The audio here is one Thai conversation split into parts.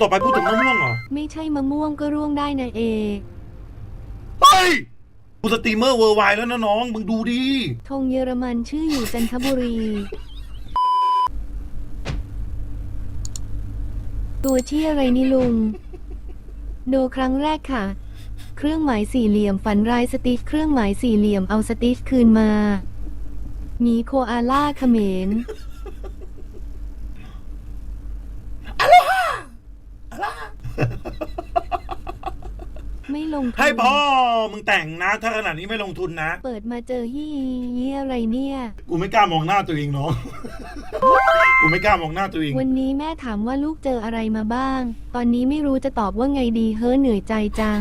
ต่อไปพูดถึงมะม่วงเหรอไม่ใช่มะม่วงก็ร่วงได้นะเอเฮ้ยกูสตรีมเมอร์เวอร์ไวแล้วนะน้อง มึงดูดิ ธงเยอรมันชื่ออยู่จันทบุรี ตัวที่อะไรนี่ลุงโดครั้งแรกค่ะ เครื่องหมายสี่เหลี่ยมฝันร้ายสติชเครื่องหมายสี่เหลี่ยมเอาสติชคืนมาหมีโคอาล่าเขมรไม่ ลงทุนให้พ่อมึงแต่งนะ ถ้าขนาดนี้ไม่ลงทุนนะ เปิดมาเจอยี่ยี่อะไรเนี่ย กูไม่กล้ามองหน้าตัวเองน้องกูไม่กล้ามองหน้าตัวเอง วันนี้แม่ถามว่าลูกเจออะไรมาบ้าง ตอนนี้ไม่รู้จะตอบว่าไงดีเฮ้อเหนื่อยใจจัง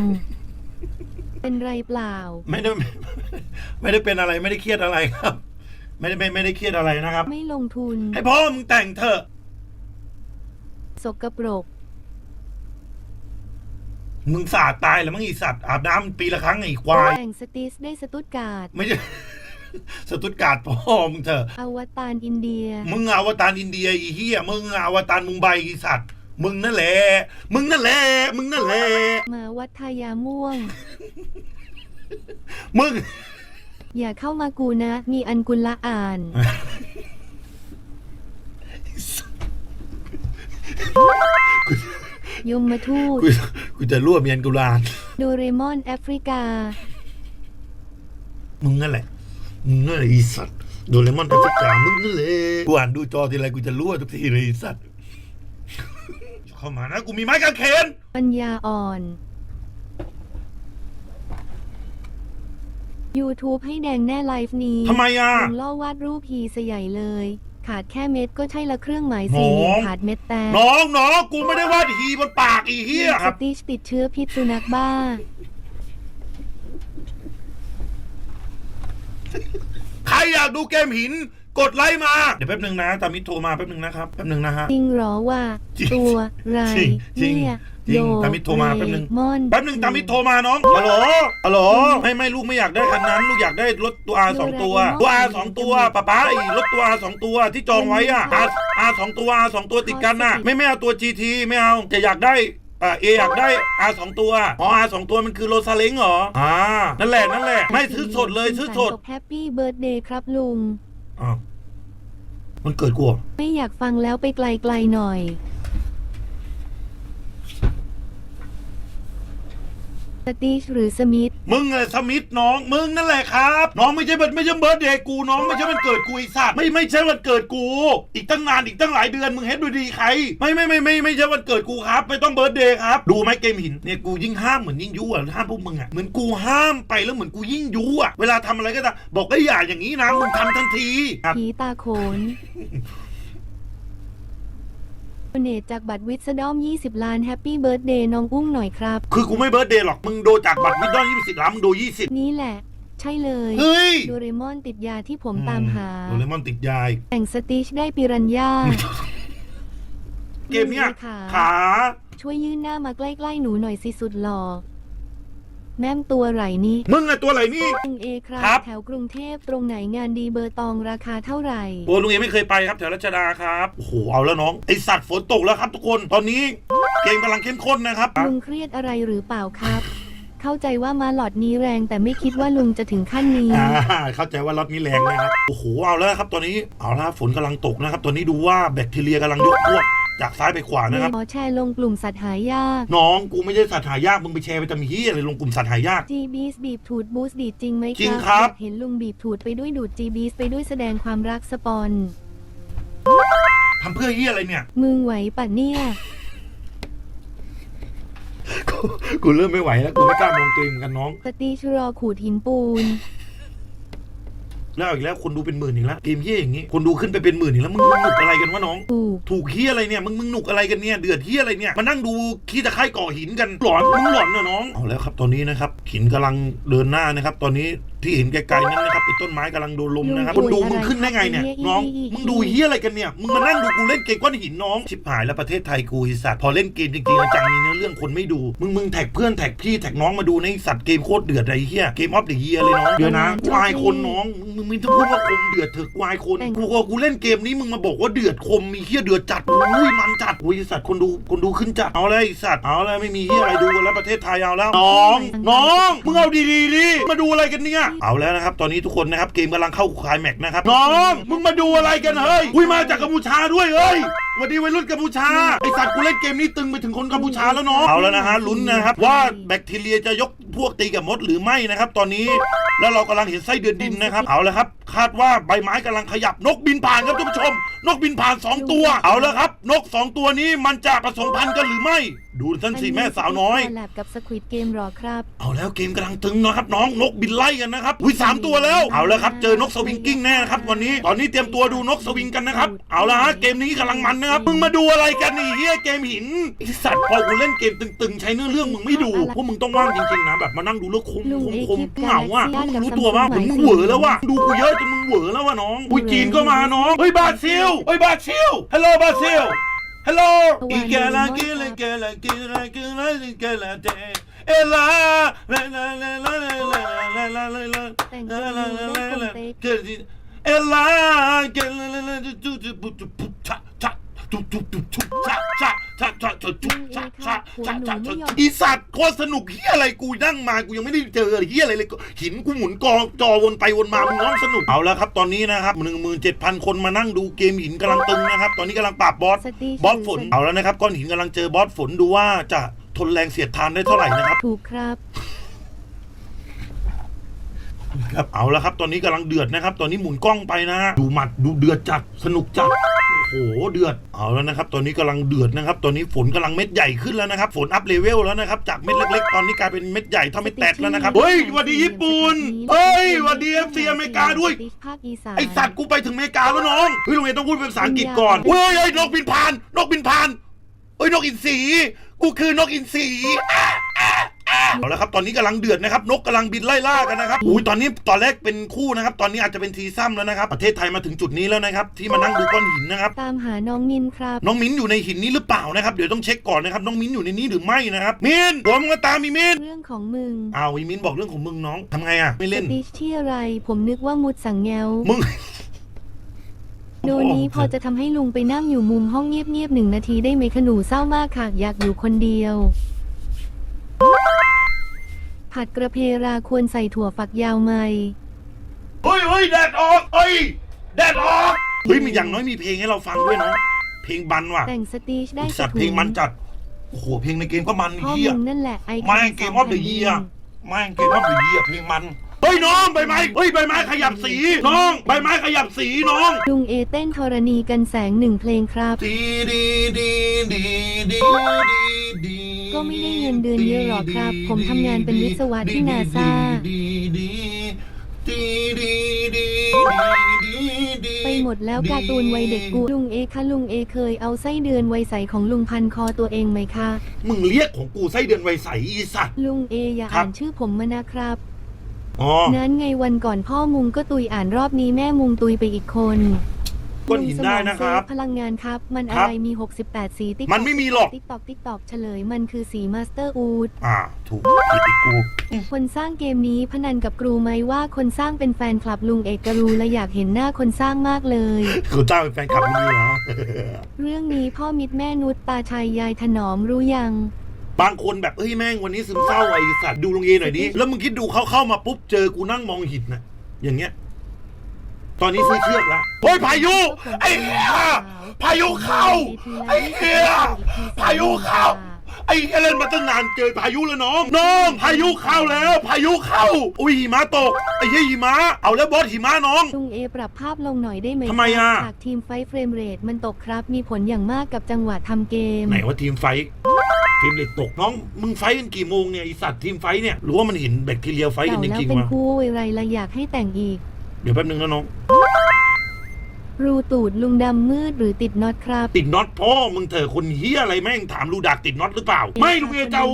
เป็นไรเปล่า ไม่ได้ไม่ได้เป็นอะไรไม่ได้เครียดอะไรครับ ไม่ได้ไม่ไม่ได้เครียดอะไรนะครับ ไม่ลงทุน ให้พ่อมึงแต่งเถอะ สกปรก มึงสาดตายแล้วมั้งอีสัตว์อาบน้ำปีละครั้งไอ้ควายแต่งสติสได้สตุตการ์ดไม่ใช่ สตุตการ์ดพ่อมึงเถอะ อวตารอินเดีย มึงอวตารอินเดียอีเหี้ยมึงอวตารมุมไบอีสัตว์ มึงนั่นแหละ มึงนั่นแหละ มึงนั่นแหละ มาวัดทายาม่วง มึง อย่าเข้ามากูนะ มีอันกุลละอ่าน ยมมาทูตกูกูจะรั่วเมียนกุลานโดเรมอนแอฟริกา มึงนั่นแหละ มึงนั่นแหละอีสัตว์โดเรมอนแอฟริกามึงนั่นแหละกูอ่านดูจอทีไรกูจะรั่วทุกทีเลยอีสัตว์เข้ามานะกูมีไม้กางเขนปัญญาอ่อน YouTube ให้แดงแน่ไลฟ์นี้ทำไมอะลุงล่อวาดรูปฮีสใหญ่เลย ขาดแค่เม็ดก็ใช่ละเครื่องหมายสี่เหลี่ยมน้องขาดเม็ดแต่น้องน้องกูไม่ได้วาดฮีบนปากอีเหี้ยสติชติดเชื้อพิษสุนัขบ้า ใครอยากดูเกมหิน กดไลค์มา เดี๋ยวแป๊บหนึ่งนะตามิโทรมาแป๊บหนึ่งนะครับ แป๊บหนึ่งนะฮะ จริงเหรอว่า จริงตัวไรจริงจริง เนี่ย จริงโดตามิโทรมาแป๊บนึงเรมอนแป๊บหนึ่งตามิโทรมาน้องฮัลโหลฮัลโหลไม่ไม่ลูกไม่อยากได้คันนั้นลูกอยากได้รถตัวอาสองตัว ตัวอาสองตัวป้าป้าไอ้รถตัวอาสองตัวที่จองไว้อะอาอาสองตัวอาสองตัวติดกันน่ะ ไม่ไม่เอาตัว GT ไม่เอาจะอยากได้อ่าเออยากได้อาสองตัวอ๋ออาสองตัวมันคือโรซาเล้งเหรออ่านั่นแหละนั่นแหละไม่ซื้อสดเลยซื้อสดแฮปปี้เบิร์ดเดย์ครับลุงอ้าวมันเกิดกูเหรอไม่อยากฟังแล้วไปไกลๆหน่อย ติชหรือสมิธมึงเลยสมิธน้องมึงนั่นแหละครับ น้องไม่ใช่เบิร์ดไม่ใช่เบิร์ดเดย์กูน้องไม่ใช่วันเกิดกูไอีสัตว์ไม่ไม่ใช่วันเกิดกู อีกตั้งนานอีกตั้งหลายเดือนมึงเฮ็ดดูดีใคร ไม่ไม่ไม่ไม่ไม่ใช่วันเกิดกูครับ ไม่ต้องเบิร์ดเดย์ครับดูไหมเกมหินเนี่ยกูยิ่งห้ามเหมือนยิ่งยุอะห้ามพวกมึงอะเหมือนกูห้ามไปแล้วเหมือนกูยิ่งยุอะเวลาทำอะไรก็ตามบอกไอ้ยอย่าอย่างนี้นะมึงทำทันทีครับผีตาโขน โดเนตจากบัตรวิสดอม 20 ล้านแฮปปี้เบิร์ดเดย์น้องอุ้งหน่อยครับ คือกูไม่เบิร์ดเดย์หรอก มึงโดจากบัตรวิดดอนยี่สิบล้านมึงโดยี่สิบนี่แหละ ใช่เลยเฮ้ยโดเรมอนติดยาที่ผมตามหา โดเรมอนติดยาย แต่งสติชได้ปิรันย่าเกมเนี้ยลุงลขาขา ช่วยยื่นหน้ามาใกล้ๆหนูหน่อยสิสุดหล่อ แม่มตัวไหลนี้มึงอะตัวอะไรนี่ ลุงเอครับครับแถวกรุงเทพตรงไหนงานดีเบอร์ตองราคาเท่าไหร่โอ้ลุงเอไม่เคยไปครับแถวรัชดาครับโอ้โหเอาแล้วน้องไอสัตว์ฝนตกแล้วครับทุกคนตอนนี้เกมกำลังเข้มข้นนะครับลุงเครียดอะไรหรือเปล่าครับ เข้าใจว่ามาหลอดนี้แรงแต่ไม่คิดว่าลุงจะถึงขั้นนี้ อ่าเข้าใจว่าล็อตนี้แรงนะครับโอ้โหเอาแล้วครับตอนนี้เอาละฝนกำลังตกนะครับตอนนี้ดูว่าแบคทีเรียกำลังยกพวก จากซ้ายไปขวานะครับ ขอแชร์ลงกลุ่มสัตว์หายาก น้องกูไม่ใช่สัตว์หายาก มึงไปแชร์ไปทำเฮียอะไรลงกลุ่มสัตว์หายาก จีบีสบีบถูดบูสดีดจริงไหมจริงครับอยากเห็นลุงบีบถูดไปด้วยดูดจีบีสไปด้วยแสดงความรักสปอนทำเพื่อเฮียอะไรเนี่ย มึงไหวปะเนี่ยกูกูเริ่มไม่ไหวแล้วกูไม่กล้ามองตัวเองเหมือนกันน้อง สตีชรอขูดหินปูน แล้วอีกแล้วคนดูเป็นหมื่นอีกแล้วเกมเฮียอย่างงี้คนดูขึ้นไปเป็นหมื่นอีกแล้วมึงมึงหนุกอะไรกันวะน้อง ถูกถูกเฮียอะไรเนี่ยมึงมึงหนุกอะไรกันเนี่ยเดือดเฮียอะไรเนี่ยมานั่งดูขี้ตะไคร่ก่อหินกันหลอนมึงหลอนเนอะน้องเอาแล้วครับตอนนี้นะครับหินกำลังเดินหน้านะครับตอนนี้ ที่เห็นไกลๆนั่นนะครับเป็นต้นไม้กำลังโดนลมนะครับลุคนงดูอะไรมึงขึ้นได้ไงเนี่ยครับน้องอีอีอีมึงดูเฮียอะไรกันเนี่ยมึงมานั่งดูกูเล่นเกมก้อนหินน้องชิบหายแล้วประเทศไทยกูไอสัตว์พอเล่นเกมจริงๆจังๆมีเนื้อเรื่องคนไม่ดูมึงมึงแท็กเพื่อนแท็กพี่แท็กน้องมาดูในสัตว์เกมโคตรเดือดไอ้เฮียเกมออฟเดอะเฮียเลยน้องเดี๋ยวนะวายคนน้องมึงมึงมึงต้องพูดว่าคมเดือดเถอะวายคนกูกูกูเล่นเกมนี้มึงมาบอกว่าเดือดคมมีเฮียเดือดจัดอุ้ยมันจัดอุ้ยสัตว์คนดูคนดูขึ้นจัดเอาเลยไอ้สัตว์เอาเลยไม่มีเฮียอะไรดูกันแล้วประเทศไทยเอาแล้วน้องน้องมึงเอาดีๆดิมาดูอะไรกันเนี่ยเอาแล้วนะครับ ตอนนี้ทุกคนนะครับเกมกำลังเข้าคลายแม็กซ์นะครับ น้อง มึงมาดูอะไรกันเฮ้ยอุ้ยมาจากกัมพูชาด้วยเฮ้ยสวัสดีวัยรุ่นกัมพูชา ไอสัตว์กูเล่นเกมนี้ตึงไปถึงคนกัมพูชาแล้วเนาะเอาแล้วนะฮะลุ้นนะครับ ว่าแบคทีเรียจะยกพวกตีกับมดหรือไม่นะครับ ตอนนี้แล้วเรากำลังเห็นไส้เดือนดินนะครับ เอาแล้วครับ คาดว่าใบไม้กำลังขยับนกบินผ่านครับท่านผู้ชม นกบินผ่านสองตัว เอาแล้วครับ นกสองตัวนี้มันจะผสมพันธุ์กันหรือไม่ ดูท่านสิแม่สาวน้อยคอลแลบกับสควิดเกมรอครับ เอาแล้วเกมกำลังตึงนะครับน้องนกบินไล่กันนะครับอุ้ยสามตัวแล้วเอาแล้วครับเจอนกสวิงกิ้งแน่นะครับวันนี้ตอนนี้เตรียมตัวดูนกสวิงกันนะครับเอาละฮะเกมนี้กำลังมันนะครับมึงมาดูอะไรกันนี่เฮียเกมหินไอสัตว์พอกูเล่นเกมตึงๆ ใช้เนื้อเรื่องมึงไม่ดูพวกมึงต้องว่างจริงๆนะแบบมานั่งดูแล้วคมลุงคมเอคมคิดเหงาอะกาแล็กซี่มึงรู้ตัวว่ากับผมซัมซุงเหวอแล้วว่ะดูกูเยอะจนมึงเหวอแล้วว่ะน้องอุ้ยจีนก็มาน้องเฮ้ยบราซิลเฮ้ยบราซิลฮัลโหลบราซิลฮัลโหลอีกาลาเกลาเกลาเกลาเกลาเกลาเต เอลาลาลาลาลาลาลาลาลาลาแต่งตัวดีได้คมเป๊กเกิดเอลาเกลาลาลาจุจุปุจุปุชะชะจุจุจุจุชะชะชะชะชะจุชะชะชะชะชะอีสัตว์โคตรสนุกเฮียอะไรกูนั่งมากูยังไม่ได้เจอเฮียอะไรเลยหินกูหมุนกองจอวนไปวนมามึงน้องสนุกเอาแล้วครับ ตอนนี้นะครับหนึ่งหมื่นเจ็ดพันคนมานั่งดูเกมหินกำลังตึงนะครับ ตอนนี้กำลังปราบบอสสตีบอสฝนเอาแล้วนะครับก้อนหินกำลังเจอบอสฝนดูว่าจะ ทนแรงเสียดทานได้เท่าไหร่นะครับ ถูกครับ ครับเอาแล้วครับ ตอนนี้กำลังเดือดนะครับ ตอนนี้หมุนกล้องไปนะฮะดูหมัดดูเดือดจัดสนุกจัดโอ้โหเดือดเอาแล้วนะครับ ตอนนี้กำลังเดือดนะครับ ตอนนี้ฝนกำลังเม็ดใหญ่ขึ้นแล้วนะครับ ฝนอัพเลเวลแล้วนะครับ จากเม็ดเล็กๆ ตอนนี้กลายเป็นเม็ดใหญ่เท่าเม็ดแตกแล้วนะครับ เฮ้ยสวัสดีญี่ปุ่น เฮ้ยสวัสดีเอฟซีอเมริกาด้วยภาคอีสานไอสัตว์กูไปถึงอเมริกาแล้วน้อง เฮ้ยโรงเรียนต้องพูดเป็นภาษาอังกฤษก่อน เฮ้ยเฮ้ยนกบินผ่าน นกบินผ่าน เฮ้ยนกอินทรี กูคือนกอินทรีอะอะอะเอาละครับตอนนี้กำลังเดือดนะครับนกกำลังบินไล่ล่ากันนะครับอุ้ยตอนนี้ตอนแรกเป็นคู่นะครับ ตอนนี้อาจจะเป็นทีซ้ำแล้วนะครับ ประเทศไทยมาถึงจุดนี้แล้วนะครับ ที่มานั่งดูก้อนหินนะครับ ตามหาน้องมินครับ น้องมิ้นอยู่ในหินนี้หรือเปล่านะครับ เดี๋ยวต้องเช็คก่อนนะครับ น้องมิ้นอยู่ในนี้หรือไม่นะครับมิ้นหัวมึงมาตามมีมิ้นเรื่องของมึงอ้าวอีมิ้นบอกเรื่องของมึงน้องทำไงอะไม่เล่นสติชที่อะไร ผมนึกว่ามุดสังแงวมึง ดูนี้พอจะทำให้ลุงไปนั่งอยู่มุมห้องเงียบๆหนึ่งนาทีได้ไหมขนูเศร้ามากค่ะอยากอยู่คนเดียว ผัดกระเพราควรใส่ถั่วฝักยาวไหมเฮ้ยเฮ้ยแดดออกเฮ้ยแดดออกเฮ้ยมีอย่างน้อยมีเพลงให้เราฟังด้วยเนาะเพลงบันว่ะแต่งสติชได้สัตว์เพลงมันจัดโอ้โหเพลงในเกมก็มันพ่อเฮียมึงนั่นแหละไอแม่งเกมออฟเดอะเยียแม่งเกมออฟเดอะเยียเพลงมัน เฮ้ยน้องใบไม้เฮ้ยใบไม้ขยับสีน้องใบไม้ขยับสีน้องลุงเอเต้นธรณีกันแสงหนึ่งเพลงครับ ดีดีดีดีดีดีดีก็ไม่ได้เงินเดือนเยอะหรอกครับ ผมทำงานเป็นวิศวะที่นาซาดีดีดีดีดีดีดีไปหมดแล้วการ์ตูนวัยเด็กกูลุงเอคะลุงเอเคยเอาไส้เดือนไวยใสของลุงพันคอตัวเองไหมคะมึงเรียกของกูไส้เดือนไวใสอีสัตว์ลุงเออย่าครับอ่านชื่อผมมานะครับ อ๋อนั้นไงวันก่อนพ่อมุงก็ตุยอ่านรอบนี้แม่มุงตุยไปอีกคนก้อนหินได้นะครับลุงสมองเซฟพลังงานครับ มันคอะรับไรมี 68 สีติ๊กมันไม่มีหรอกติ๊กตอกติ๊กตอกเฉลยมันคือสีมาสเตอร์อูดอ่า ถูกผิดอีกกู คนสร้างเกมนี้พนันกับกรูไหมว่าคนสร้างเป็นแฟนคลับลุงเอกกรูและอยากเห็นหน้าคนสร้างมากเลยกูจ้างเป็นแฟนคลับมึงเหรอเรื่องนี้พ่อมิตรแม่นุชตาชัยยายถนอมรู้ยัง บางคนแบบเฮ้ยแม่งวันนี้ซึมเศร้าไอ้สัตว์ดูโรงเรียนหน่อยดิแล้วมึงคิดดูเขาเข้ามาปุ๊บเจอกูนั่งมองหินนะอย่างเงี้ย ตอนนี้ซื้อเชือกแล้วเฮ้ยพายุไอ้เหี้ยพายุเข้าไอ้เหี้ยพายุเข้า ไอ้เหี้ยเล่นมาตั้งนานเจอพายุแล้วน้อง น้องพายุเข้าแล้ว พายุเข้า อุ้ยหิมะตกไอ้เหี้ยหิมะเอาแล้วบอสหิมะน้อง ลุงเอปรับภาพลงหน่อยได้ไหมทำไมครับอะฉากทีมไฟท์เฟรมเรทมันตกครับ มีผลอย่างมากกับจังหวะทำเกม ไหนว่าทีมไฟท์ทีมเหล็กตกน้อง มึงไฟท์กันกี่โมงเนี่ยไอสัตว์ทีมไฟท์เนี่ยหรือว่ามันเห็นแบคทีเรียไฟท์เก่ากันจแล้วริงเป็ๆนวะคู่อะไรละอยากให้แต่งอีก เดี๋ยวแป๊บนึงนะน้อง รูตูดลุงดำมืดหรือติดน็อตครับ ติดน็อตพ่อมึงเถอะคนเฮียอะไรแม่งถามลูดักติดน็อตหรือเปล่า ไม่ลุงเอจะเอา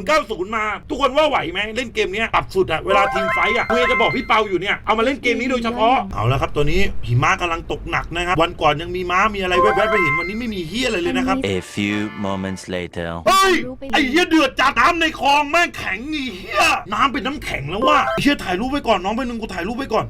5090 มา ทุกคนว่าไหวไหมเล่นเกมเนี้ยปรับสุดอะเวลาทีมไฟต์อะลุงเอจะบอกพี่เปาอยู่เนี่ยเอามาเล่นเกมนี้โดยเฉพาะเอาแล้วครับตัวนี้หิมะกำลังตกหนักนะครับวันก่อนยังมีม้ามีอะไรแวบๆไปเห็นวันนี้ไม่มีเฮียอะไรเลยนะครับ A few moments later. เฮ้ยไอ้เหี้ยเดือดจัดน้ำในคลองแม่งแข็งไอ้เหี้ยน้ำเป็นน้ำแข็งแล้วว่ะไอ้เหี้ยถ่ายรูปไว้ก่อนน้องไปหนึ่งกูถ่ายรูปไว้ก่อน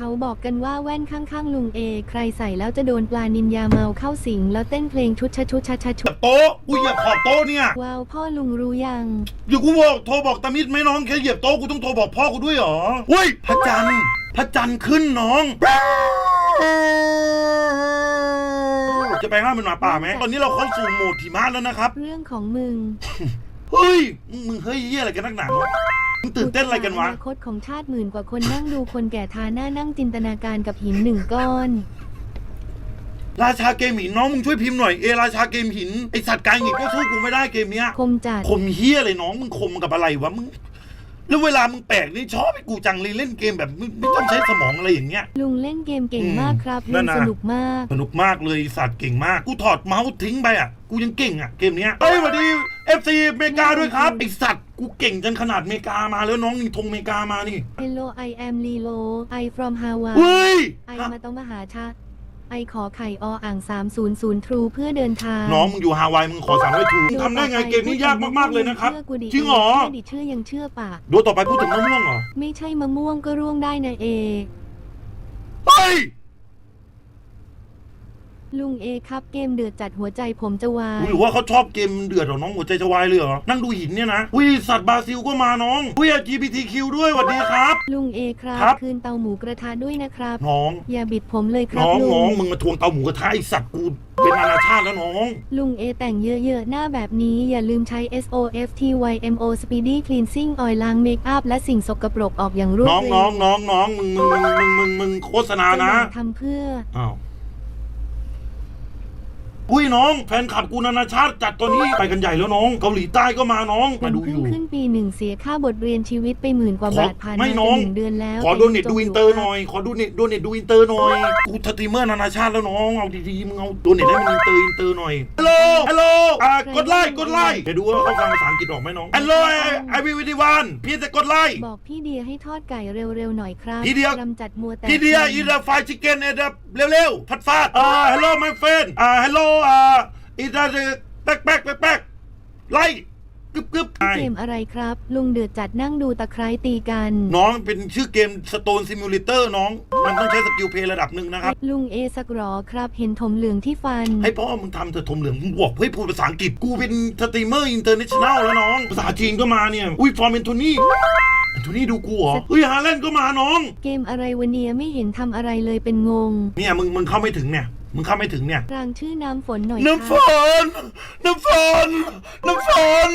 เขาบอกกันว่าแว่นข้างๆ ลุงเอ ใครใส่แล้วจะโดนปลานินยาเมาเข้าสิง แล้วเต้นเพลงชุดชะชุดชะชะชุดโต๊ะกูเหยียบขอบโต๊ะเนี่ยว้าวพ่อลุงรู้ยังเดี๋ยวกูบอกโทรบอกตามิดไหมน้องแค่เหยียบโต๊ะกูต้องโทรบอกพ่อกูด้วยเหรอเฮ้ยพระจันทร์พระจันทร์ขึ้นน้องจะไปห้ามมันหมาป่าไหมตอนนี้เราเข้าสู่โหมดหิมะแล้วนะครับ เรื่องของมึง เฮ้ย มึงมึงเฮ้ยเหี้ยอะไรกันนักหนาวะ มึงตื่นเต้นอะไรกันวะ อนาคตของชาติหมื่นกว่าคนนั่งดูคนแก่ทาหน้านั่งจินตนาการกับหินหนึ่งก้อน ราชาเกมหินน้องมึงช่วยพิมพ์หน่อยเอราชาเกมหินไอสัตว์กายหงิกก็สู้กูไม่ได้เกมเนี้ยคมจัดคมเฮี้ยเลยน้องมึงคมกับอะไรวะมึง แล้วเวลามึงแปลกนี่ชอบให้กูจังเลยเล่นเกมแบบไม่ไม่ต้องใช้สมองอะไรอย่างเงี้ย ลุงเล่นเกมเก่งอืมมากครับนั่ลุนงน่ะ สนุกมาก สนุกมากเลยสัตว์เก่งมาก กูถอดเมาส์ทิ้งไปอะ กูยังเก่งอะเกมเนี้ยเฮ้ยสวัสดีเอฟซีเมกาด้วยครับไอสัตว์กูเก่งจนขนาดเมกามาแล้วน้องนี่ธงเมกามานี่ Hello I am Lilo I from Hawaii เฮ้ย ไอมาต้องมาหาชา ไอขอไข่ออ่าง 300 ทรูเพื่อเดินทางน้องมึงอยู่ฮาวายมึงขอสั่งไว้ถูกทำได้ไงเกมนี้ยากมากๆเลยนะครับ ชื่อกูดิจริงเหรอ ชื่อดิชื่อยังเชื่อปะดูต่อไปพูดถึงมะม่วงเหรอ ไม่ใช่มะม่วงก็ร่วงได้นะเอ เฮ้ย ลุงเอครับเกมเดือดจัดหัวใจผมจะวาย หรือว่าเขาชอบเกมเดือดเหรอน้องหัวใจจะวายเลยเหรอ นั่งดูหินเนี่ยนะวิสัตว์บราซิลก็มาน้องวิ LGBTQ ด้วยสวัสดีครับ ลุงเอครับครับ คืนเตาหมูกระทะด้วยนะครับ น้อง อย่าบิดผมเลยครับน้องลุน้องงมึงมาทวงเตาหมูกระทะไอสัตว์กูเป็นนานาชาติแล้วน้อง ลุงเอแต่งเยอะๆ หน้าแบบนี้อย่าลืมใช้ SOFTYMO Speedy Cleansing Oil ล้างเมคอัพและสิ่งสกปรกออกอย่างรวดน้องเร็วน้องน้องน้องมึงมึงมึงมึงมึงมึงโฆษณาจะนะอยากทำเพื่อ อ้าว อุ้ยน้องแฟนคลับกูนานาชาติจัดตัวนี้ไปกันใหญ่แล้วน้องเกาหลีใต้ก็มาน้องผมาลดูอเพิ่งยู่ ขึ้นปีหนึ่งเสียค่าบทเรียนชีวิตไปหมื่นกว่าขอบาทผ่านไม่มาน้จะอง หนึ่งเดือนแล้วขอแต่โดเนทยังจดูมอินเตอร์คหบน่อย ขอดูเนทโดเนทดูอินเตอร์หน่อย กูสตรีมเมอร์นานาชาติแล้วน้อง เอาดีๆ มึงเอาโดเนทให้มันอินเตอร์อินเตอร์หน่อย ฮัลโหล ฮัลโหล อ่ากดไลค์ กดไลค์ เดี๋ยวดูว่าเขาฟังภาษาอังกฤษออกไหมน้อง ฮัลโหลไอวีวิดีวันพี่จะกดไลค์ บอกพี่เดียให้ทอดไก่เร็วๆหน่อยครับพี่เดีย กำจัดมัวแต่พี่เดียอีเดฟายชิคเก้นเอเดเร็วๆพัดฟาดอ่าฮัลโหล my friend อ่าฮัลโหลอ่าอีเดแป๊กแป๊กแป๊กแป๊กไล่กึบกึบเกมอะไรครับ ลุงเดือดจัดนั่งดูตะไคร้ตีกัน น้องเป็นชื่อเกม Stone Simulator น้อง มันต้องใช้สกิลเพลย์ระดับหนึ่งนะครับ ลุงเอสักหรอครับเห็นถมเหลืองที่ฟัน ให้พ่อมึงทำเถอะทมเหลืองมึงบอกให้พูดภาษาอังกฤษกูเป็นสตรีมเมอร์อินเตอร์เนชั่นแนลแล้วน้อง ภาษาจีนก็มาเนี่ย อุ้ยฟอร์มเอนโทนี่เอนโทนี่ดูกูเหรอเฮ้ยฮาแลนด์ก็มาน้อง เกมอะไรวันนี้ไม่เห็นทำอะไรเลยเป็นงง เนี่ยมึงมึงเข้าไม่ถึงเนี่ย มึงเข้าไม่ถึงเนี่ย รางชื่อน้ำฝนหน่อยน้ำฝครับนน้ำฝน น้ำฝน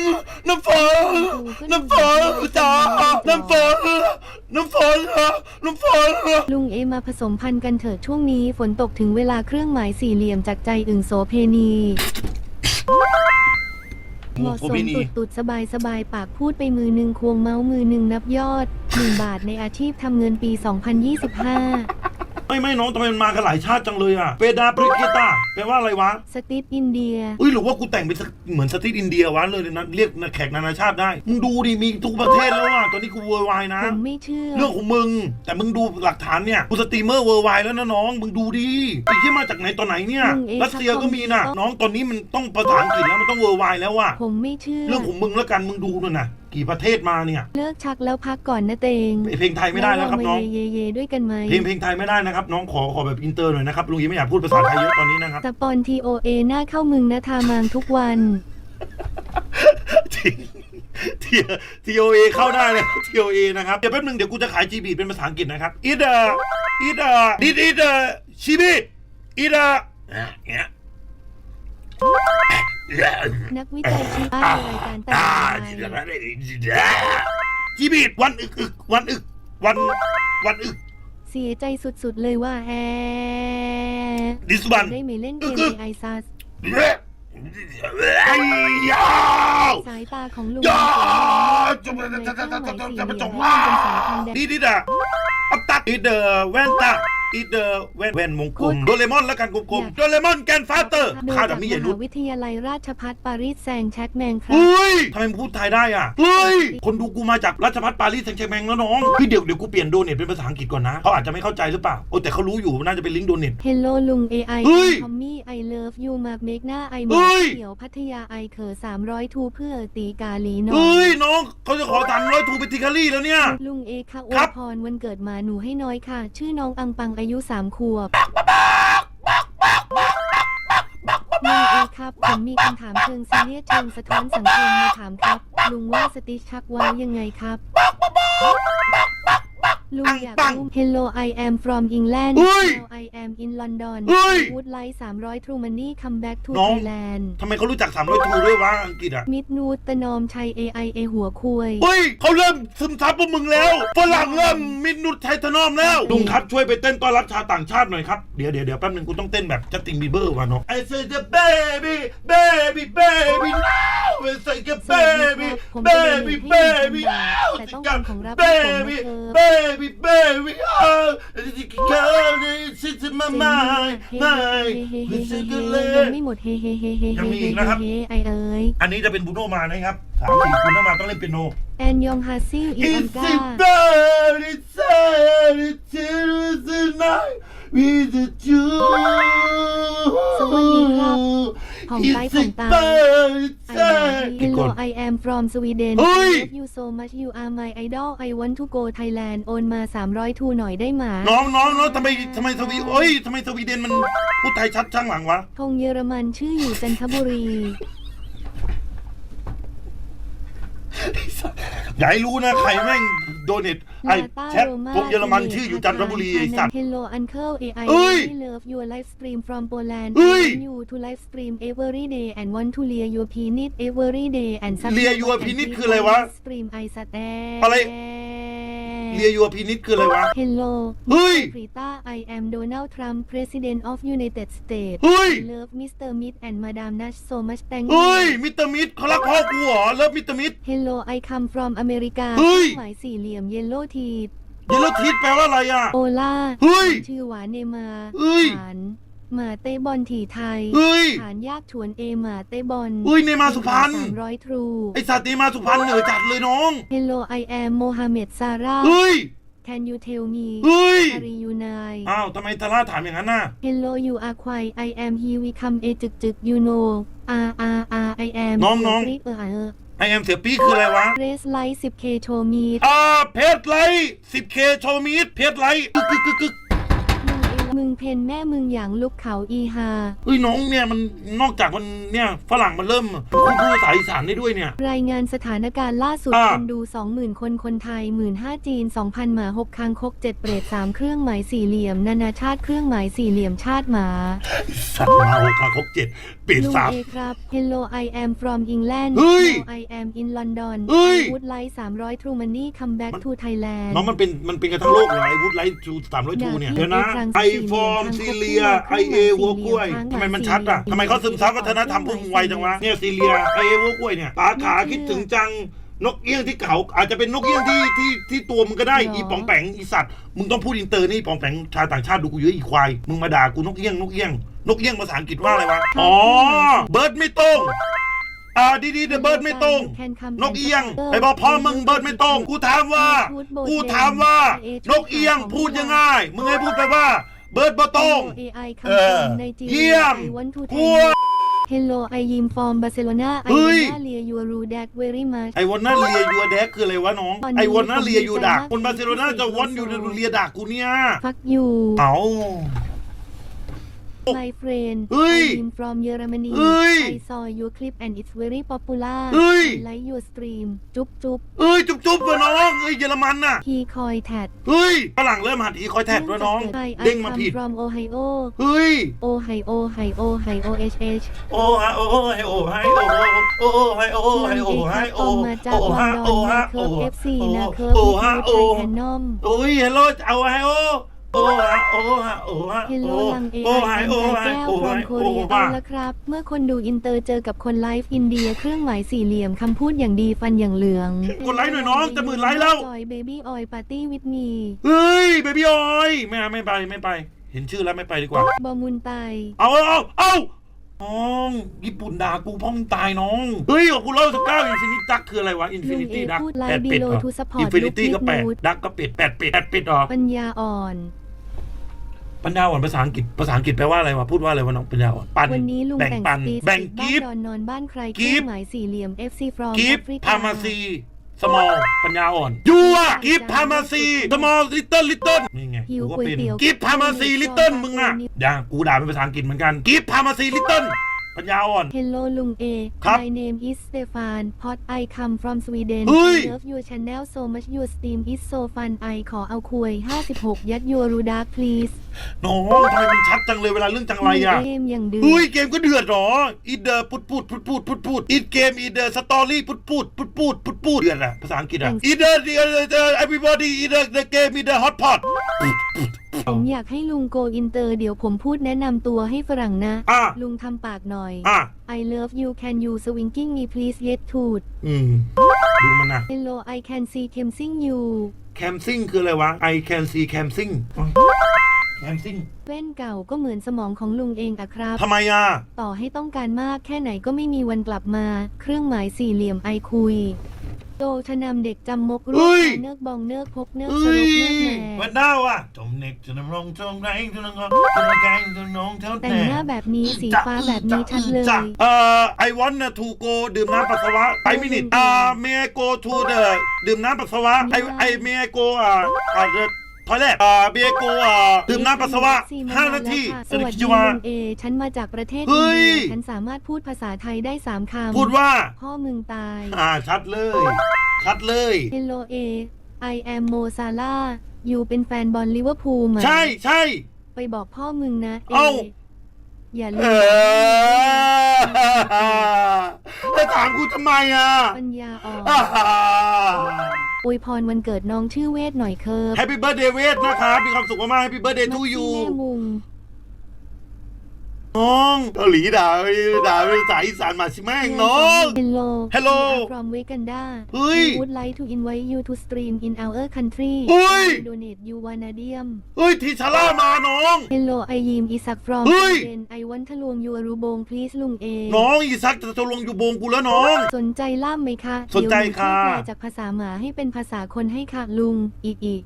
น้ำฝน น้ำฝนจ้าน้ำฝน น้ำฝน น้ำฝน ลุงเอมาผสมพันธุ์กันเถิดช่วงนี้ฝนตกถึงเวลาเครื่องหมายสี่เหลี่ยมจากใจอึ่งโสเพณีเหมาะสมตุดตุดสบายสบายปากพูดไปมือหนึ่งควงเมาส์มือหนึ่งนับยอดหนึ่งบาทในอาชีพทำเงินปี 2025 ไม่ไม่น้องทำไมมันมากันหลายชาติจังเลยอะเปดาปริกิตาแปลว่าอะไรวะสติปอินเดียอุ้ยหรือว่ากูแต่งเป็นสเหมือนสตรีทอินเดียวะเลยนะเรียกแขกนานาชาติได้มึงดูดิมีทุกประเทศแล้วอะตอนนี้กูเวอร์ไวนะผมไม่เชื่อเรื่องของมึง แต่มึงดูหลักฐานเนี่ยกูสตรีมเมอร์เวอร์ไวแล้วนะน้องมึงดูดิไอ้ที่มาจากไหนตอนไหนเนี่ยมึงเองรัสเซียก็มีนะครับน้องตอนนี้มันต้องภาษาอังกฤษแล้วมันต้องเวอร์ไวแล้วว่ะผมไม่เชื่อเรื่องของมึงแล้วกันมึงดูน่นน่ะ กี่ประเทศมาเนี่ย เลิกชักแล้วพักก่อนนะเตงเพลงไทยไม่ได้แล้วครับน้องเามาเยเยๆด้วยกันไหมเพลงเพลงไทยไม่ได้นะครับ น้องขอขอแบบอินเตอร์หน่อยนะครับลุงยังไม่อยากพูดภาษาไทยเยอะตอนนี้นะครับสปอนทีโอเอหน้าเข้ามึงนะทามางทุกวันทีทีทีโอเอเข้าได้เลยทีโอเอนะครับ เดี๋ยวแป๊บนึงเดี๋ยวกูจะขายจีบีเป็นภาษาอังกฤษนะครับ it a it a did it a ชีบิ it a เนี่ย นักวิจัยชี้ป้ายรายการแต่ละรายจีบีวันอึกอึกวันอึกวันวันอึกเสียใจสุดๆเลยว่าแฮ this one ได้ไม่เล่นเกมในไอซัสไอ้ยาวสายตาของลุงยาจมในเครื่องหมายสี่เหลี่ยมให้มันเป็นสายพันธุ์แดงดีดีดะอัปตัดดีเดอแวนตา อีเดอร์แว่นแว่นวงกลมโดเรมอนแล้วกันกลมๆโดเรมอนแกนฟาเตอร์โดยข้าจาแต่กไม่มใหญ่นุหาชวิทยาลัยราชภัฏปารีสแซงแชกแมงครับเฮ้ยทำไมมึงพูดไทยได้อะเฮ้ยคนดูกูมาจากราชพัฒปารีสแซงต์แชร์แมงแล้วน้องพี่เดี๋ยวเดี๋ยวกูเปลี่ยนโดเนทเป็นภาษาอังกฤษก่อนนะเขาอาจจะไม่เข้าใจหรือเปล่าโอ้แต่เขารู้อยู่น่าจะเป็นลิงก์โดเนทเฮลโลลุง AI เฮ้ยทอมมี่ไอเลิฟยูมาเมกหน้าไอเฮ้มายเขียวพัทยาไอเขอสามร้อยทูเพื่อตีกาลีนอเฮ้ยนน้องเขาจะขอสามร้อยทูเป็นติคารี่แล้วเนี่ยลุงเอค่ะอครัวยบพรวันเกิดมาหนูให้น้อยค่ะ ชื่อน้องอังปังอายุสามขวบลุงเอครับ ผมมีคำถามเชิงซีเรียสเชิงสะท้อนสังคมมาถามครับ ลุงว่าสติชชักไว้ยังไงครับ ลุงอยากรู้ Hello I am from England เฮ้ย Now I am in London เฮ้ย Would like 300 True Money come back to น้อง Thailand ทำไมเขารู้จักสามร้อยทูด้วยวะอังกฤษอะมิดนูตตะนอมชัย AI เอหัวคุย เฮ้ยเขาเริ่มซึมซับพวกมึงแล้วฝรั่งเริ่มมิดนุชไททานอมแล้วลุงครับช่วยไปเต้นต้อนรับชาวต่างชาติหน่อยครับ เดี๋ยวเดี๋ยวเดี๋ยวแป๊บนึงกูต้องเต้นแบบจัสตินบีเบอร์ว่ะเนาะ I said the baby baby baby now I said the สวัสดีค baby รับผมเป็น baby เด็กที่ baby มีความ now แต่ต้องการของรับ baby ผมมาเ baby baby oh this is my mind mind ยังไม่หมดเฮเฮเฮเฮยังเฮมีอีกนะครับเฮไอเอ๋ยอันนี้จะเป็นบูโนมานะครับสามสี่บูโนมาต้องเล่นเปียโนแอนยองฮาซิลอีอัง It's กา a bird, it's sad, it's a night with a Jew. สวัสดีครับของไต้ It's ขอ a งตา bird, it's ไอมา sad. ที่ Hello I am from Sweden เฮ้ย I love you so much you are my idol I want to go Thailand โอนมา 300 ทูหน่อยได้ไหมน้องน้องน้องทำไมทำไมสวีเอ้ยทำไมสวีเดนมันพูดไทยชัดช่างหลังวะ ธงเยอรมันชื่ออยู่จันทบุรี อย่าให้รู้นะ ใครแม่งโดเนทไอ้นาตาแชทโรมาพวกเยอรมันชื่ออยู่จันทบุรีไอ้สัตว์เฮลโลอันเคิล AI เอ้ย I love your live stream from Poland เอ้ย I want you to live stream every day and want to lear your penis every day and เลีย your penis คืออะไรวะ stream I s t a อะไร เรียยูอพีนิดคืออะไรวะ Hello เฮ้ยฟรีต้า I am Donald Trump President of United States เฮ้ย I love Mr. Meat and Madame Nash so much thank เฮ้ย you มิสเตอร์มิดเขารักพ่อกูเหรอเลิฟมิสเตอร์มิด Hello I come from America เฮ้ย หมายสี่เหลี่ยม Yellow Teeth เยลโลทีสแปลว่าอะไรอะ โอล่าเฮ้ย ชื่อหวานเนมาเฮ้ยฐาน หมาเตะบอลถี่ไทยเฮ้ย ฐานยากชวนเอหมาเตะบอลเฮ้ยเนย์มาร์สุพรรณสามร้อยทรูไอสัตว์เนย์มาร์สุพรรณเหนือจัดเลยน้อง Hello I am Mohammed Sarah เฮ้ย Can you tell me เฮ้ย Are you nine อ้าวทำไมทาร่าถามอย่างนั้นน่ะ Hello you are quiet I am he we come a จึกจึก you know R R R I am น้องน้อง เออเออไอแอมเสียปี้คืออะไรวะ เรสไลท์ 10k โชว์มีดอ่าเพจไลท์ 10k โชว์มีดเพจไลท์กึกกึกกึกกึก มึงเองมึงเพนแม่มึงอย่างลูกเขาอีฮาเฮ้ยน้องเนี่ยมันนอกจากมันเนี่ยฝรั่งมันเริ่มพูดภาษาอีสานได้ด้วยเนี่ย รายงานสถานการณ์ล่าสุดอ่า คนดู 20,000 คนคนไทย 15,000 จีน 2,000 หมา 6คางคก 7 เปรต 3 เครื่องหมายสี่เหลี่ยม นานาชาติเครื่องหมายสี่เหลี่ยมชาติหมา สัตว์มาโอคาครบเจ็ดเปลี่ยนลุงสาม เอครับ Hello I am from England เฮ้ย Now I am in London เฮ้ย I would like 300 True Money come back to Thailand น้องมันเป็นมันเป็นกันทั้งโลกเลยไอ้วูดไลท์ทูสามร้อยทูเนี่ยอยากเดี๋ยวนะให้ไออีกฟอร์มครั้งซีเรียครั้ไองเอวัวกล้วยครั้งทำไมมันชัดอะครั้งทำไมเขาซึมซับวัฒนธรรมพวกมึงไวจังวะเนี่ยซีเรียไอเอวัวกล้วยเนี่ยปาขาคิดถึงจังนกเอี้ยงที่เขาอาจจะเป็นนกเอี้ยงที่ที่ที่ตัวมึงก็ได้หรออีปองแปงอีสัตว์มึงต้องพูดอินเตอร์นี่ปองแปงชาวต่างชาติดูกูเยอะอีควายมึงมาด่ากูนกเอี้ยงนกเอี้ยงนกเอี้ยงภาษาอังกฤษว่าอะไรวะอ๋อเบิร์ดไม่ตรงอ่าดีดีเดเบิร์ดไม่ตรงนกเอียงไปบอกพ่อมึงเบิร์ดไม่ตรงกูถามว่า กูถามว่า นกเอียงพูดยังไงมึงให้พูดไปว่า เบิร์ดบ่ตรง AI เออคำในจีเยี่ยมกลัว Hello I am from Barcelona I เฮ้ย wanna hear your rudak very much ไอวันน่าเลียยูแดกคืออะไรวะน้อง ไอวันน่าเลียยูดักคนบาร์เซโลนาจะวอนอยู่เลียดักกูเนี่ย Fuck you เอา My friend เฮ้ย I am from Germany เฮ้ย I saw your clip and it's very popular เฮ้ย I like your stream จุ๊บจุ๊บเอ้ย จุ๊บจุ๊บวะน้องเอ้ยเยอรมันน่ะ he call tat เฮ้ยฝรั่งเริ่มหัดอีคอยแท็ดวะน้อง I เด้งมา come ผิด from Ohio เฮ้ย Ohio Ohio Ohio H H โอ้ฮะโอ้ฮะโอ้ฮะโอ้ฮะโอ้ฮะโอ้ฮะโอ้ฮะโอ้มาฮะจากโอ้ลอฮะนดโอ้อนฮะนะเคิโอ้ร์ฟฮะ FC นะเคิร์ฟโอ้มีฮะทูโอ้ไทยแอนนอม โอ้ยฮัลโหลเอาไฮโอ โอ้ฮะโอ้ฮะโอ้ฮะเฮลโลโอ้ลังเอโอ้ไอฮะแอนโอ้แก้ฮะวโอ้ฟรอฮะมโคโอ้เรียบ้าเอาละครับ เมื่อคนดูอินเตอร์เจอกับคนไลฟ์อินเดียเครื่องหมายสี่เหลี่ยมคำพูดอย่างดีฟันอย่างเหลืองกดไลค์หน่อยน้องจะหมื่นไลค์แล้วจอยเบบี้ออยปาร์ตี้วิดมีเฮ้ยเบบี้ออยไม่เอาไม่ไปไม่ไป เห็นชื่อแล้วไม่ไปดีกว่า บอมุนไตเอาเอาเอาเอาน้องญี่ปุ่นด่ากูพ่อมึงตายน้อง เฮ้ยขอบคุณร้อยสิบเก้าอินฟินิตี้ดักคืออะไรวะอินฟินิตี้ดักพูดไลแปดน์บีเป็ดโลเหรอทูสปออิร์นตฟินิลุกตี้นิก็ดแปดนูดดักก็เป็ดแปดเป็ดแปดเป็ดเหรอปัญญาอ่อน ปัญญาอ่อนภาษาอังกฤษภาษาอังกฤษแปลว่าอะไรวะพูดว่าอะไรวะน้องปัญญาอ่อนปันวันนี้ลุงแบ่งแต่งปันสปีดแบ่งบ้ากินฟดอนนอนบ้านใครเคกิรื่ฟองหมายสี่เหลี่ยม FC from กิฟ Africa พามาซีสมอลปัญญาอ่อนยัวกิฟพามาซีสมอลลิตเติ้ลลิตเติ้ลนี่ไงหิวกูก็ก๋วยเป็นเตี๋ยวกิฟพามาซีลิตเติ้ลมึงอะอย่ากูด่าเป็นภาษาอังกฤษเหมือนกันกิฟพามาซีลิตเติ้ล ปัญญาอ่อน Hello ลุงเอ ครับ My name is Stefan Pot I come from Sweden เฮ้ย I love your channel so much your stream is so fun I ขอเอาคุย 56 ยัดยัวรูดัก please น้องทำไมมันชัดจังเลยเวลาเรื่องจังไรอะเกมอย่างดื้เฮ้ยอเกมก็เดือดเหรออีเดอร์พุดพูดพุดพูดพุดพูดอีเกมอีเดอร์สตอรี่พุดพูดพุดพูดพุดพูดเดือดอะภาษาอังกฤษอะอีเดอร์เดอร์เดอร์ everybody อีเดอร์ the game อีเดอร์ hot pot ผมอยากให้ลุงโกอินเตอร์เดี๋ยวผมพูดแนะนำตัวให้ฝรั่งนะ อะลุงทำปากหน่อย อะ I love you can you swinging me please yet tooth อืม ดูมันนะ Hello I can see him sing you แคมซิ่งคืออะไรวะ I can see แคมซิ่งแคมซิ่งแว่นเก่าก็เหมือนสมองของลุงเองอะครับ ทำไมอะ ต่อให้ต้องการมากแค่ไหนก็ไม่มีวันกลับมา เครื่องหมายสี่เหลี่ยมไอคุย โตชะนำเด็กจำมกรูเฮ้ปยเนิกบองเนิกพกเนิกเอ้สยรุปเนิกแหวันน่หน้าว่ะจมเน็กจนำรงจงแรงจนงองจนแกงจนน้องเท่าแต่งแน่หน้าแบบนี้สีฟ้าแบบนี้ชัดเลยจ้ะเอ่อ I want to go ดื่มน้ำปัสสาวะ I minute อ่า may I go to the ดื่มน้ำปัสสาวะ I I may I go อ่าอ่า the toilet อ่า may I go อ่าดื่มน้ำปัสสาวะ5นาทีสวัสดีชิลุวางเอฉันมาจากประเทศเฮ้อินยเดียฉันสามารถพูดภาษาไทยได้สามคำพูดว่า พ่อมึงตาย อ่าชัดเลย ชัดเลย Hello A I am Mo Salah อยู่เป็นแฟนบอลลิเวอร์พูลไหมใช่ใช่ไปบอกพ่อมึงนะเอเอ้าอย่าเอลืมอแล้วถามกูทำไมอะ ปัญญาอ่อน อวยพรวันเกิดน้องชื่อเวทหน่อยเคิร์ฟแฮปปี้เบิร์ดเดย์เวทนะครับ มีความสุขมากๆแฮปปี้เบิร์ดเดย์ทูยู แม่มุง น้องเกาหลีด่าด่าเป็นภาษาอีสานมาสิแม่งน้อง Hello Hello from Wakanda เฮ้ย We would like to invite you to stream in our country เฮ้ย donate you vanadium เฮ้ยทีชาร่ามาน้อง Hello I am Isak from เฮ้ย Sweden I want ทะลวงยูอรูโบง please ลุงเอน้องอีซักจะตกลงอยู่โบงกูแล้วน้อง สนใจล่ามไหมคะสนใจค่ะ เดี๋ยวหนูช่วยแปลจากภาษาหมาให้เป็นภาษาคนให้ค่ะลุงอีกอีก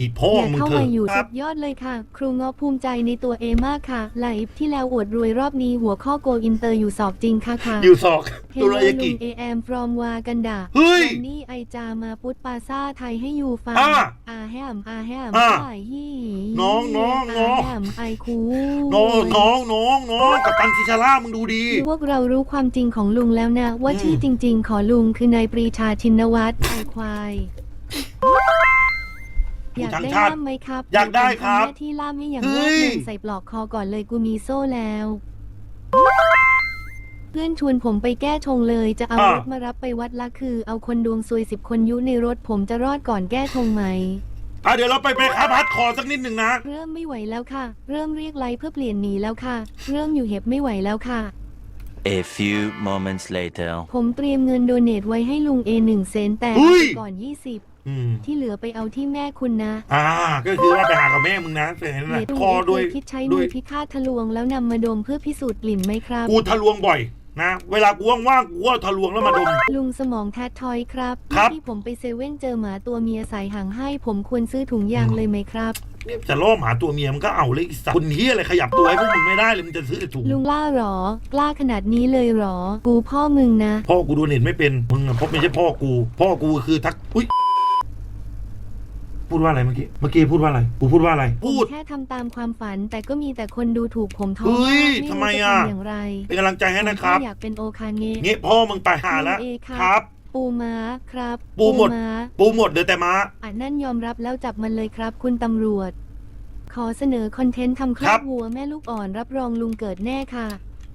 อีพ่ออยากมึงเข้าเถอะมาอยู่คสุรับ ดยอดเลยค่ะ ครูเงาะภูมิใจในตัวเอมากค่ะไลฟ์ที่แล้วอวดรวยรอบนี้หัวข้อโกอินเตอร์อยู่สอบจริงค่ะค่ะอยู่ศอกเฮตุลโลรายาลุกิ งเอแอม from วากันดาเฮ้ยวันนี้ไอจามาพุทธปาซาไทยให้อยู่ฟังอ่าอาแฮมอาแฮมอ่าไอฮีน้องน้องน้องาแฮมไอคูน้องน้องน้องน้องกับตันทีชาร่ามึงดูดี พวกเรารู้ความจริงของลุงแล้วนะ ว่าอืมที่จริง ๆ ขอลุงคือนายปรีชาชินวัตรไอควาย อยากทั้งได้ชาติ ล่ามไหมครับอยากได้ครับเยวผมทำหน้าที่ล่ามให้อย่างเฮ้รวดย เร็วใส่ปลอกคอก่อนเลยกูมีโซ่แล้ว เพื่อนชวนผมไปแก้ชงเลยจะเอาอ่ารรถมารับไปวัดละคือ เอาคนดวงซวยสิบคนยุในรถผมจะรอดก่อนแก้ชงไหม อะเดี๋ยวเราไปไปคาพัดคอสักนิดหนึ่งนะ เริ่มไม่ไหวแล้วค่ะ เริ่มเรียกไลฟ์เพื่อเปลี่ยนหนีแล้วค่ะ เริ่มอยู่เห็บไม่ไหวแล้วค่ะ A few moments later. ผมเตรียมเงินโดเนทไว้ให้ลุงเอหนึ่งเซนแต่เฮ้ย ก่อน20 อืมที่เหลือไปเอาที่แม่คุณนะอ่า ก็คือว่าไปหากับแม่มึงนะเห็นไหมเดี๋ยวลุงคอเอโดยเคยคิดใช้โดมือยพิฆาตทะลวงแล้วนำมาดมเพื่อพิสูจน์กลิ่นไหมครับ กูทะลวงบ่อยนะ เวลากูว่างๆกูก็ทะลวงแล้วมาดม ลุงสมองแทดทอยครับครับ ที่ผมไปเซเว่นเจอหมาตัวเมียสายหางให้ ผมควรซื้อถุงยางเลยไหมครับ เนี่ยจะล่อหมาตัวเมียมันก็เอาเลยไอ้สัตว์คนเฮียอะไรขยับตัวให้พวกมึงไม่ได้เลยมันจะซื้อแต่ถุงลุงกล้าหรอ กล้าขนาดนี้เลยหรอ กูพ่อมึงนะ พ่อกูดูเน็ตไม่เป็นมึงอะเพราะไม่ใช่พ่อกู พ่อกูคือทักอุ้ย พูดว่าอะไรเมื่อกี้ เมื่อกี้พูดว่าอะไร กูพูดว่าอะไร พูดผมแค่ทำตามความฝัน แต่ก็มีแต่คนดูถูกผมท้อเฮ้ยมากทำไมรู้จอะทำอย่างไรเป็นกำลังใจให้นะครับ ผมแอยากเป็นโอคาเงะ เงี้ยพ่อมึงไปหาแล้วลุงเอครับครับปูม้าครับ ปูหมด ม้าปูหมดเหลือแต่ม้า อะนั่นยอมรับแล้วจับมันเลยครับ คุณตำรวจ ขอเสนอคอนเทนต์ทำคลครัอบดวัวแม่ลูกอ่อนรับรองลุงเกิดแน่ค่ะ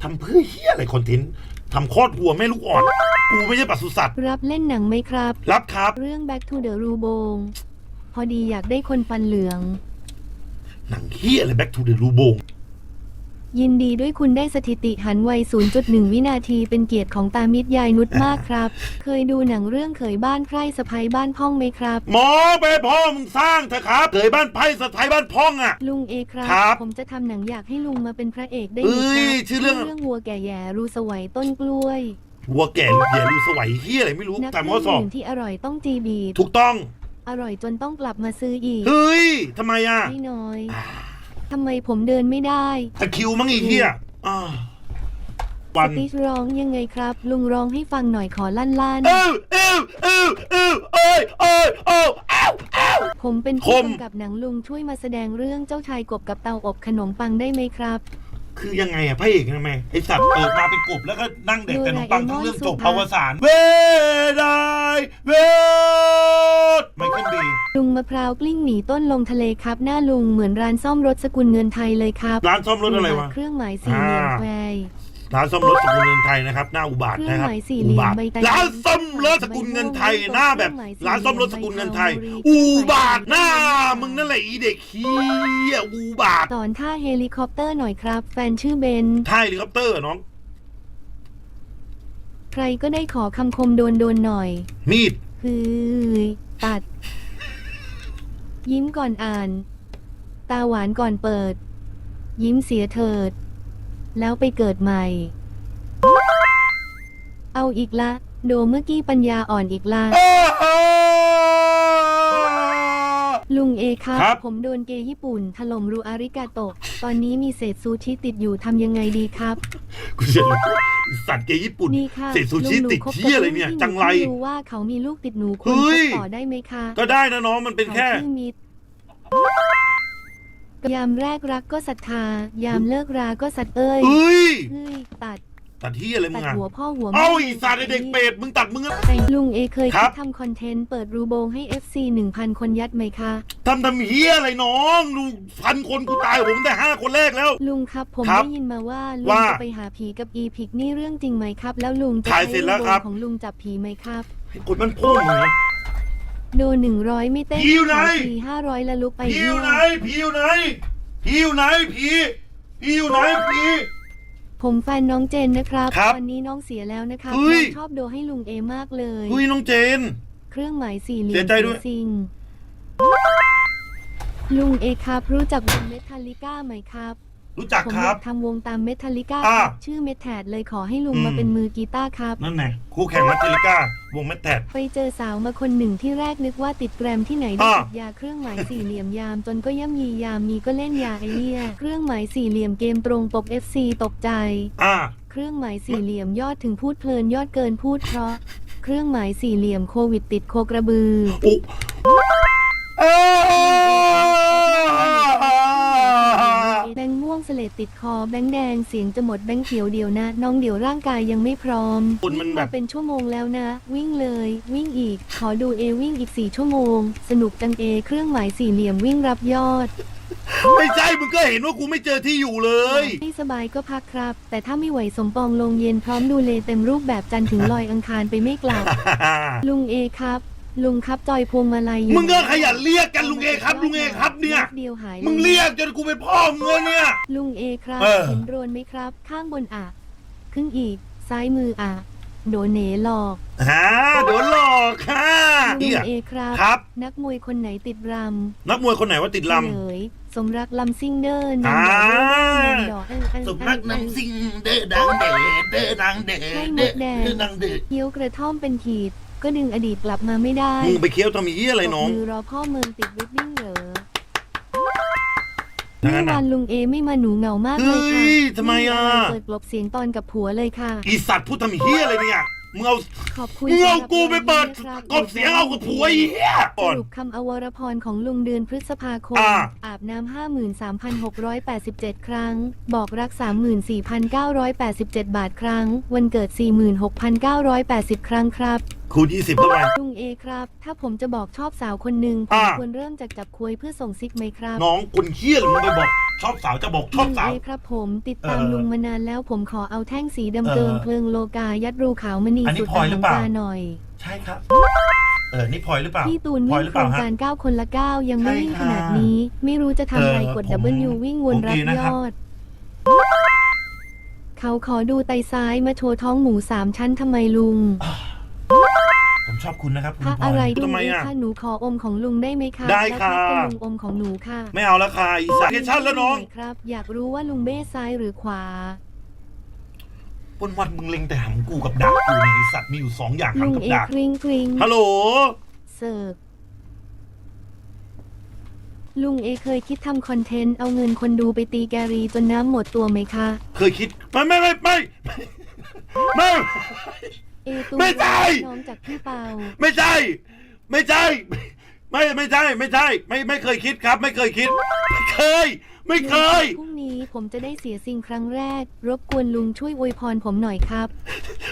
ทำเพื่อเฮียอะไรคอนเทนต์ทำคลอดวัวแม่ลูกอ่อน กูไม่ใช่ปศุสัตว์ รับเล่นหนังไหมครับ รับครับ เรื่อง Back to the r u b o n พอดีอยากได้คนฟันเหลือง หนังเฮียอะไร back to the รูโบงยินดีด้วยคุณได้สถิติหันไว 0.1 วินาทีเป็นเกียรติของตามิตรยายนุชมากครับ เคยดูหนังเรื่องเขยบ้านใคร่สะพ้ยบ้านพ่องไหมครับ หมอไปพ่อมึงสร้างเถอะครับเคยบ้านไพ่สไทยบ้านพ่องอะ ลุงเอครับ ครับ ผมจะทำหนังอยากให้ลุงมาเป็นพระเอกได้ไหมเอ้คยรับชื่อเรื่องเรื่องวัวแก่แย่รูสวัยต้นกล้วย วัวแก่เหย่รูสวัยเฮียอะไรไม่รู้นักแต่เล่ข้อนสอบอื่นที่อร่อยต้องจีบีบถูกต้อง อร่อยจนต้องกลับมาซื้ออีกเฮ้ยทำไมอะไม่น้อยทำไมผมเดินไม่ได้ตะคริวมั้งไอีเฮียอ่าสวันติชร้องยังไงครับ ลุงร้องให้ฟังหน่อยขอลั่นลั่นเอ้าเอ้าเอ้าเอ้าเอ้ยเอ้ยเอ้าเอ้าเอ้าผมเป็นคผู้มกำกับหนังลุงช่วยมาแสดงเรื่องเจ้าชายกบกับเตาอบขนมปังได้ไหมครับ คือยังไงอะพระเอกทำไมไอสัตว์เปิดมาเป็นกบแล้วก็นั่งเด็กแต่ขนมปังทั้งเรื่องจบอวสานเวดายเวดไม่ขึ้นดีลุงมะพร้าวกลิ้งหนีต้นลงทะเลครับ หน้าลุงเหมือนร้านซ่อมรถสกุลเงินไทยเลยครับ ร้านซ่อมรถอะไรวะเครื่องหมายสี่เหลี่ยมอ่าแคว ร์ร้านซ่อมรถสกุลเงินไทยนะครับ หน้าอุบาทนะครับเครื่องหมายสี่เหลี่ยมอุบาทใบเตยร้านซ่อมรถสกุลเงินไทยหน้าแบบเครื่องหมายสี่เหลี่ยมร้านซ่อมรถสกุลเงินไทยใบเตยอุบาทหน้า มึงนั่นแหละอีเด็กเฮียอุบาทสอนท่าเฮลิคอปเตอร์หน่อยครับ แฟนชื่อเบนท่าเฮลิคอปเตอร์อะน้อง ใครก็ได้ขอคำคมโดนโดนๆหน่อย มีดคือตัด ยิ้มก่อนอ่าน ตาหวานก่อนเปิด ยิ้มเสียเถิด แล้วไปเกิดใหม่ เอาอีกละ โดเมื่อกี้ปัญญาอ่อนอีกละ ลุงเอครับ ครับ ผมโดนเกย์ญี่ปุ่นถล่มรูอาริกาโตะ ตอนนี้มีเศษซูชิติดอยู่ทำยังไงดีครับ กูจะรู้ไอ้สัตว์เกย์ญี่ปุ่น นี่ค่ะเศษซูชิลุงหนูติดคบกับเที่ยอะไรเนี่ยรุ่ที่จังไรหนูม่รู้ว่าเขามีลูกติดหนูควรเฮ้คย บต่อได้ไหมคะก็ได้นะน้องมันเป็นแค่เขาชื่อมิตร ยามแรกรักก็ศรัทธา ยามเลิกราก็สัตว์เอ้ยเอ้ยเฮ้ยตัดตัดที่อะไรมึตังดอะหัวพ่อหัวแม่ เอาอีสัตว์ไอ้เด็กเป็ดมึงตัดมึงอะ แต่ลุงเอเคยครัคิบ ดทำคอนเทนต์เปิดรูโบงให้ FC 1,000 คนยัดไหมคะ ทำทำเฮียอะไรน้องดูพันคนกูตายผมแต่ห้าคนแรกแล้ว ลุงครับผมครับได้ยินมาว่า ลุงว่าจะไปหาผีกับอีพิกนี่เรื่องจริงไหมครับ แล้วลุงจะถ่ายเสร็จแล้วรูโบครับ ของลุงจับผีไหมครับไอ้คนมันพุ่งมึงนะโดหนึ่งร้อยไม่เต้นผีอยู่ไหนผีห้าร้อยละลุกไปผีอยู่ไหนเยี่ยมผีอยู่ไหนผีอยู่ไหนผีผีอยู่ไหนผี ผมแฟนน้องเจนนะครับ ครับวันนี้น้องเสียแล้วนะครับเฮ้น้อยงชอบโดให้ลุงเอมากเลย เฮ้ยน้องเจน เครื่องหมายสี่เหลี่ยมเสียใจด้วยซิงลุงเอครับรู้จักวงเมทัลลิก้าไหมครับ รู้จักผมคอรัยาบ กทำวงตามเมทัลลิก้าอ่าชื่อเมทแทดเลยขอให้ลุงอืมมาเป็นมือกีตาร์ครับ นั่นไงคู่แข่งมัตเตลิก้าวงแมทแทด ไปเจอสาวมาคนหนึ่งที่แรกนึกว่าติดแกรมที่ไหนได้อ่าติดยาเครื่องหมายสี่เหลี่ยมยามจนก็ย่ำยียามมีก็เล่นยาไอเลี่ยเครื่องหมายสี่เหลี่ยมเกมตรงปก FC ตกใจ อ่า เครื่องหมายสี่เหลี่ยมยอดถึงพูดเพลินยอดเกินพูดเพราะ เครื่องหมายสี่เหลี่ยมโควิดติดโคกระบือ อุ๊เอ้ย แบงค์ม่วง เสลดติดคอแบงค์แดงเสียงจะหมดแบงค์เขียวเดียวนะ น้องเดี๋ยวร่างกายยังไม่พร้อมคุณมันวิ่งแบมาบเป็นชั่วโมงแล้วนะ วิ่งเลย วิ่งอีก ขอดูเอวิ่งอีกสี่ชั่วโมง สนุกจังเอเครื่องหมายสี่เหลี่ยมวิ่งรับยอด ไม่ใช่มึงก็เห็นว่ากูไม่เจอที่อยู่เลย ไม่สบายก็พักครับ แต่ถ้าไม่ไหวสมปองลงเย็นพร้อมดูเลเต็มรูปแบบจันทร์ถึงลอยอังคารไปไม่กลับ ลุงเอครับ ลุงครับจอยพวงมาลัยอยู่มึงก็ขยันเรียกกันลุงเอครับ ลุงเอครับเนี่ย เดียวหายมึงเรียกจนกูเป็นพ่อมึงแล้วเนี่ย ลุงเอครับเออ เห็นโดรนไหมครับ ข้างบนอะครึ่งอีก ซ้ายมืออะโดนเหนหลอกฮะโดนหลอกค่ะลุเหีงย เอครับ ครับ นักมวยคนไหนติดรำนักมวยคนไหนว่าติดล เฉลยสมรักลำซิ่งเดอร์นางอ่าดอกเด้อนางดอกเอิ้งเอิ้งำสมรักนำซิงเด้อดังเด้อเด้อดังเด้อให้มเด้อดแดงเด้อดังเด้อเคี้ยวกระท่อมเป็นขีด ก็ดึงอดีตกลับมาไม่ได้มึงไปเคี้ยวทำเหี้ยอะไรน้องตบมือรอพ่อเมืองติดวิดดิ้งเหรอนั่เมื่นอน่ะวานลุงเอไม่มาหนูเหงามากเลยค่ะเฮ้ยทำไมอะ เปิดกลบเสียงตอนกับผัวเลยค่ะ อีสัตว์พูดทำเหี้ยอะไรเนี่ยมึงเอาขอบคุณมึงเอาสำหรับกูไปเปิดรายนี้นะครับกบเสียงเอากับผัวไอ้เหี้ยสก่อนรุปคำอวรพรของลุงเดือนพฤษภาคมอ่าอาบน้ำ53,687 ครั้ง บอกรัก 34,987 บาทครั้ง วันเกิด 46,980 ครั้งครับ คูณยี่สิบเข้าไป ลุงเอครับ ถ้าผมจะบอกชอบสาวคนหนึ่งผมอ่า ควรเริ่มจากจับคุยเพื่อส่งซิกไหมครับน้องคนเหี้ยหรือมึงไปบอก ชอบสาวจะบอกชอบสาวลุงเอครับผมติดตามเออลุงมานานแล้วผมขอเอาแท่งสีดำเออเกิงเพลิงโลกายัดรูขาวมณีอันนี้สุดพลอยหรือเปล่า ตาหน่อย ใช่ครับ เออ นี่พลอยหรือเปล่าพี่ตูนพลอวิ่ยงหรือโคเปรล่างฮะ การ 9 คนละ 9 ยังไม่ใช่วิ่งค่ะขนาดนี้ ไม่รู้จะทำอะไรเออกด ผม W วิ่งวนผมรับดีนะยครับ อด เขาขอดูไตซ้ายมาโชว์ท้องหมูสามชั้นทำไมลุงผม ชอบคุณนะครับคุณคะพลอะไรอยดูทำไมเอ๊ะอะ ค่ะหนูขออมของลุงได้ไหมคะได้แล้วค่ะถ้าเป็นลุงอมของหนูค่ะไม่เอาแล้วค่ะอีสัตว์เกชั่นแล้วน้อง หยครับ อยากรู้ว่าลุงเบ้ซ้ายหรือขวา วันวันๆมึงเล็งแต่หำกูกับดาบกูเนี่ยไอสัตว์มีอยู่สองอย่างลุงหำกับเอดาบกริงกริงฮัลโหล เสิร์ฟลุงเอเคยคิดทำคอนเทนต์เอาเงินคนดูไปตีแกรีจนน้ำหมดตัวไหมคะ เคยคิด ไม่ไม่ไม่ไม่ไม่ เอตูไม่ใช่ น้องจากพี่เปา ไม่ใช่ ไม่ใช่ ไม่ไม่ใช่ไม่ใช่ ไม่ไม่เคยคิดครับ ไม่เคยคิด ไม่เคย ไม่เคย พรุ่งนี้ผมจะได้เสียสิ่งครั้งแรก รบกวนลุงช่วยอวยพรผมหน่อยครับ